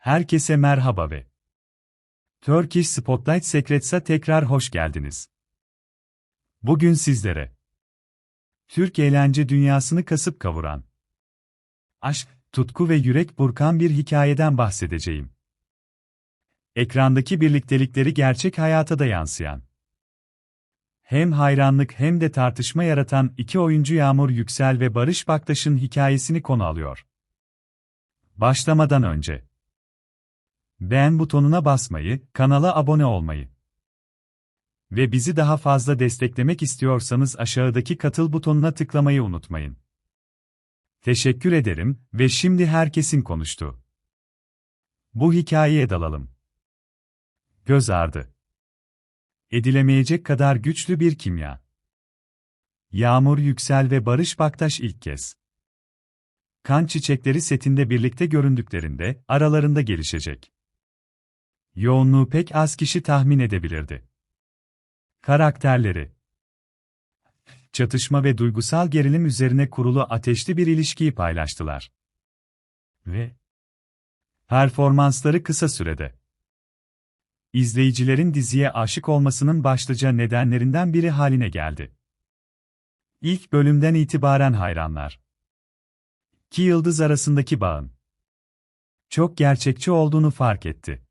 Herkese merhaba ve Turkish Spotlight Secrets'a tekrar hoş geldiniz. Bugün sizlere Türk eğlence dünyasını kasıp kavuran aşk, tutku ve yürek burkan bir hikayeden bahsedeceğim. Ekrandaki birliktelikleri gerçek hayata da yansıyan hem hayranlık hem de tartışma yaratan iki oyuncu Yağmur Yüksel ve Barış Baktaş'ın hikayesini konu alıyor. Başlamadan önce beğen butonuna basmayı, kanala abone olmayı ve bizi daha fazla desteklemek istiyorsanız aşağıdaki katıl butonuna tıklamayı unutmayın. Teşekkür ederim ve şimdi herkesin konuştuğu bu hikayeye dalalım. Göz ardı edilemeyecek kadar güçlü bir kimya. Yağmur Yüksel ve Barış Baktaş ilk kez. Kan Çiçekleri setinde birlikte göründüklerinde aralarında gelişecek. Yoğunluğu pek az kişi tahmin edebilirdi. Karakterleri Çatışma ve duygusal gerilim üzerine kurulu ateşli bir ilişkiyi paylaştılar. Ve performansları kısa sürede izleyicilerin diziye aşık olmasının başlıca nedenlerinden biri haline geldi. İlk bölümden itibaren hayranlar. İki yıldız arasındaki bağın çok gerçekçi olduğunu fark etti.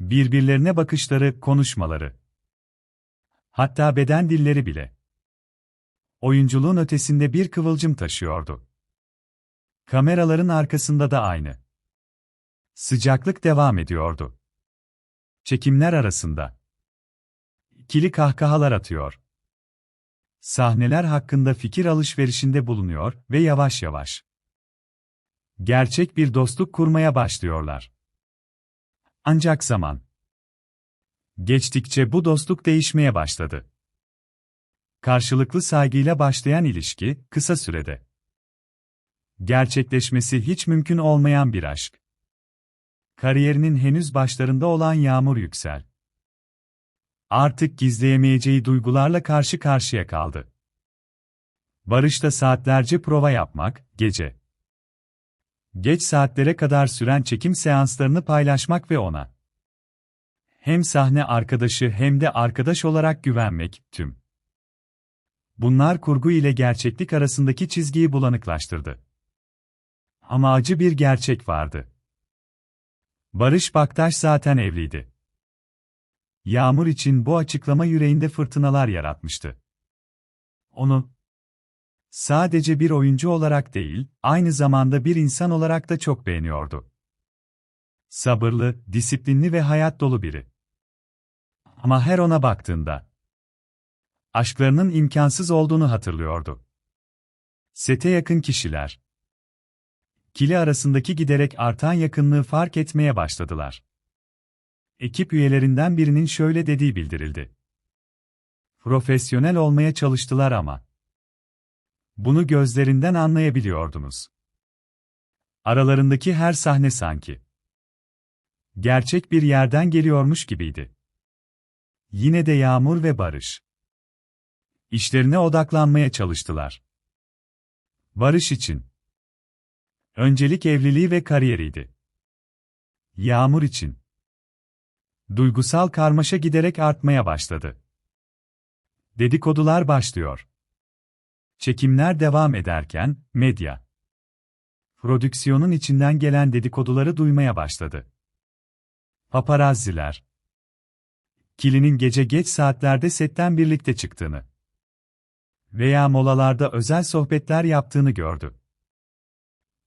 Birbirlerine bakışları, konuşmaları, hatta beden dilleri bile oyunculuğun ötesinde bir kıvılcım taşıyordu. Kameraların arkasında da aynı sıcaklık devam ediyordu. Çekimler arasında ikili kahkahalar atıyor. Sahneler hakkında fikir alışverişinde bulunuyor ve yavaş yavaş gerçek bir dostluk kurmaya başlıyorlar. Ancak zaman geçtikçe bu dostluk değişmeye başladı. Karşılıklı saygıyla başlayan ilişki kısa sürede gerçekleşmesi hiç mümkün olmayan bir aşk. Kariyerinin henüz başlarında olan Yağmur Yüksel artık gizleyemeyeceği duygularla karşı karşıya kaldı. Barış'ta saatlerce prova yapmak, gece geç saatlere kadar süren çekim seanslarını paylaşmak ve ona hem sahne arkadaşı hem de arkadaş olarak güvenmek, tüm. Bunlar kurgu ile gerçeklik arasındaki çizgiyi bulanıklaştırdı. Ama acı bir gerçek vardı. Barış Baktaş zaten evliydi. Yağmur için bu açıklama yüreğinde fırtınalar yaratmıştı. Onu sadece bir oyuncu olarak değil, aynı zamanda bir insan olarak da çok beğeniyordu. Sabırlı, disiplinli ve hayat dolu biri. Ama her ona baktığında aşklarının imkansız olduğunu hatırlıyordu. Sete yakın kişiler kili arasındaki giderek artan yakınlığı fark etmeye başladılar. Ekip üyelerinden birinin şöyle dediği bildirildi. Profesyonel olmaya çalıştılar ama bunu gözlerinden anlayabiliyordunuz. Aralarındaki her sahne sanki gerçek bir yerden geliyormuş gibiydi. Yine de Yağmur ve Barış işlerine odaklanmaya çalıştılar. Barış için öncelik evliliği ve kariyeriydi. Yağmur için duygusal karmaşa giderek artmaya başladı. Dedikodular başlıyor. Çekimler devam ederken, medya, prodüksiyonun içinden gelen dedikoduları duymaya başladı. Paparazziler, Kili'nin gece geç saatlerde setten birlikte çıktığını veya molalarda özel sohbetler yaptığını gördü.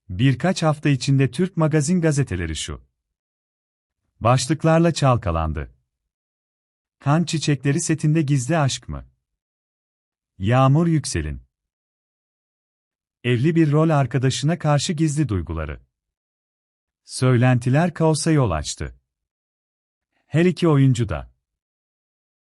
Birkaç hafta içinde Türk magazin gazeteleri şu başlıklarla çalkalandı. Kan Çiçekleri setinde gizli aşk mı? Yağmur Yüksel'in evli bir rol arkadaşına karşı gizli duyguları. Söylentiler kaosa yol açtı. Her iki oyuncu da